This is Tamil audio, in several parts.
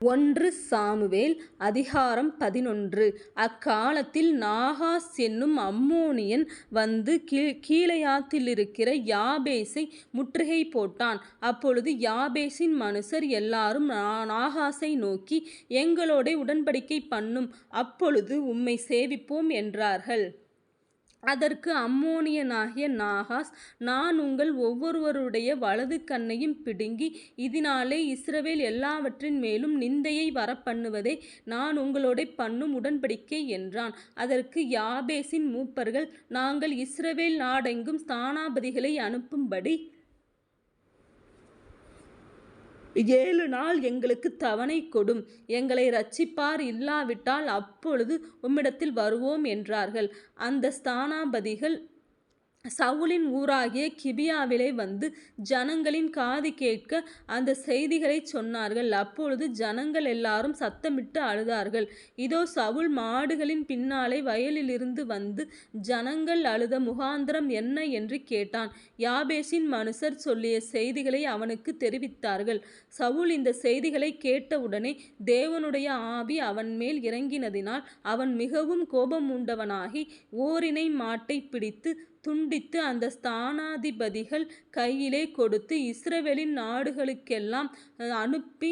ஒன்று சாமுவேல் அதிகாரம் பதினொன்று அக்காலத்தில் நாகாஸ் என்னும் அம்மோனியன் வந்து கீழையாத்திலிருக்கிற யாபேசை முற்றுகை போட்டான். அப்பொழுது யாபேசின் மனுஷர் எல்லாரும் நாகாசை நோக்கி எங்களோட உடன்படிக்கை பண்ணும் அப்பொழுது உம்மை சேவிப்போம் என்றார்கள். அதற்கு அம்மோனியனாகிய நாகாஸ் நான் உங்கள் ஒவ்வொருவருடைய வலது கண்ணையும் பிடுங்கி இதனாலே இஸ்ரவேல் எல்லாவற்றின் மேலும் நிந்தையை வரப்பண்ணுவதை நான் உங்களோட பண்ணும் உடன்படிக்கை என்றான். அதற்கு யாபேசின் மூப்பர்கள் நாங்கள் இஸ்ரவேல் நாடெங்கும் ஸ்தானாபதிகளை அனுப்பும்படி ஏழு நாள் எங்களுக்கு தவணை கொடும் எங்களை ரட்சிப்பார் இல்லாவிட்டால் அப்பொழுது உம்மிடத்தில் வருவோம் என்றார்கள். அந்த ஸ்தானாபதிகள் சவுலின் ஊராகிய கிபியாவிலே வந்து ஜனங்களின் காது கேட்க அந்த செய்திகளைச் சொன்னார்கள். அப்பொழுது ஜனங்கள் எல்லாரும் சத்தமிட்டு அழுதார்கள். இதோ சவுல் மாடுகளின் பின்னாலே வயலிலிருந்து வந்து ஜனங்கள் அழுத முகாந்திரம் என்ன என்று கேட்டான். யாபேஷின் மனுஷர் சொல்லிய செய்திகளை அவனுக்கு தெரிவித்தார்கள். சவுல் இந்த செய்திகளைக் கேட்டவுடனே தேவனுடைய ஆவி அவன் மேல் இறங்கினதினால் அவன் மிகவும் கோபம் உண்டவனாகி ஓரினை மாட்டைப் பிடித்து துண்டித்து அந்த ஸ்தானாதிபதிகள் கையிலே கொடுத்து இஸ்ரவேலின் நாடுகளுக்கெல்லாம் அனுப்பி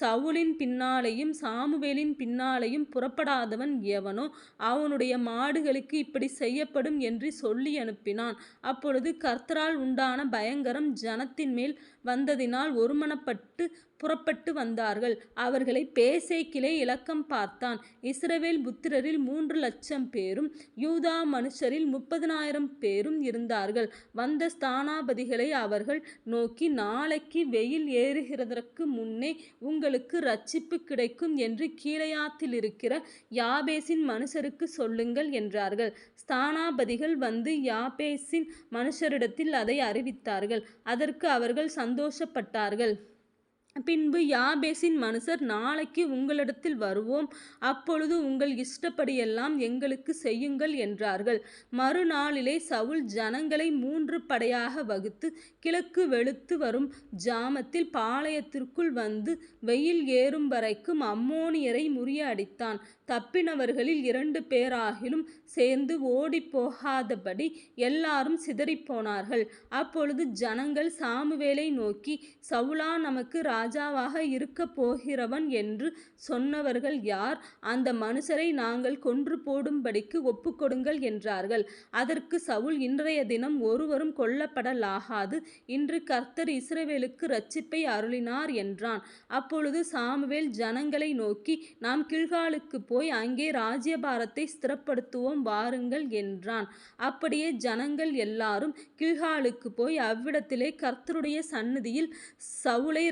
சவுலின் பின்னாலேயும் சாமுவேலின் பின்னாலேயும் புறப்படாதவன் எவனோ அவனுடைய மாடுகளுக்கு இப்படி செய்யப்படும் என்று சொல்லி அனுப்பினான் அப்பொழுது கர்த்தரால் உண்டான பயங்கரம் ஜனத்தின் மேல் வந்ததினால் ஒருமனப்பட்டு புறப்பட்டு வந்தார்கள். அவர்களை பேசேக்கிலே இலக்கம் பார்த்தான். இஸ்ரவேல் புத்திரரில் மூன்று லட்சம் பேரும் யூதா மனுஷரில் முப்பதினாயிரம் பேரும் இருந்தார்கள். வந்த ஸ்தானாபதிகளை அவர்கள் நோக்கி நாளைக்கு வெயில் ஏறுகிறதற்கு முன்னே உங்களுக்கு ரட்சிப்பு கிடைக்கும் என்று கீலேயாத்திலிருக்கிற யாபேசின் மனுஷருக்கு சொல்லுங்கள் என்றார்கள். ஸ்தானாபதிகள் வந்து யாபேசின் மனுஷரிடத்தில் அதை அறிவித்தார்கள். அதற்கு அவர்கள் சந்தோஷப்பட்டார்கள். பின்பு யாபேசின் மனுஷர் நாளைக்கு உங்களிடத்தில் வருவோம் அப்பொழுது உங்கள் இஷ்டப்படியெல்லாம் எங்களுக்கு செய்யுங்கள் என்றார்கள். மறுநாளிலே சவுல் ஜனங்களை மூன்று படையாக வகுத்து கிழக்கு வெளுத்து வரும் ஜாமத்தில் பாளையத்திற்குள் வந்து வெயில் ஏறும் வரைக்கும் அம்மோனியரை முறியடித்தான். தப்பினவர்களில் இரண்டு பேராகிலும் சேர்ந்து ஓடிப்போகாதபடி எல்லாரும் சிதறிப்போனார்கள். அப்பொழுது ஜனங்கள் சாமுவேலை நோக்கி சவுலா நமக்கு ராஜாவாக இருக்கப் போகிறவன் என்று சொன்னவர்கள் யார்? அந்த மனுஷரை நாங்கள் கொன்று போடும்படிக்கு ஒப்புக்கொடுங்கள் என்றார்கள். அதற்கு சவுல் இன்றையதினம் ஒருவரும் கொல்லப்படலாகாது. இன்று கர்த்தர் இஸ்ரவேலுக்கு ரட்சிப்பை அருளினார் என்றான். அப்பொழுது சாமுவேல் ஜனங்களை நோக்கி நாம் கில்காலுக்கு போய் அங்கே ராஜ்யபாரத்தை ஸ்திரப்படுத்துவோம் வாருங்கள் என்றான். அப்படியே ஜனங்கள் எல்லாரும் கில்காலுக்கு போய் அவ்விடத்திலே கர்த்தருடைய சந்நிதியில்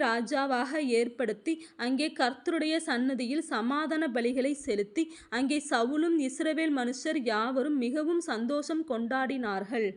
ராஜா ராஜாவாக ஏற்படுத்தி அங்கே கர்த்தருடைய சன்னதியில் சமாதான பலிகளை செலுத்தி அங்கே சவுலும் இஸ்ரவேல் மனுஷர் யாவரும் மிகவும் சந்தோஷம் கொண்டாடினார்கள்.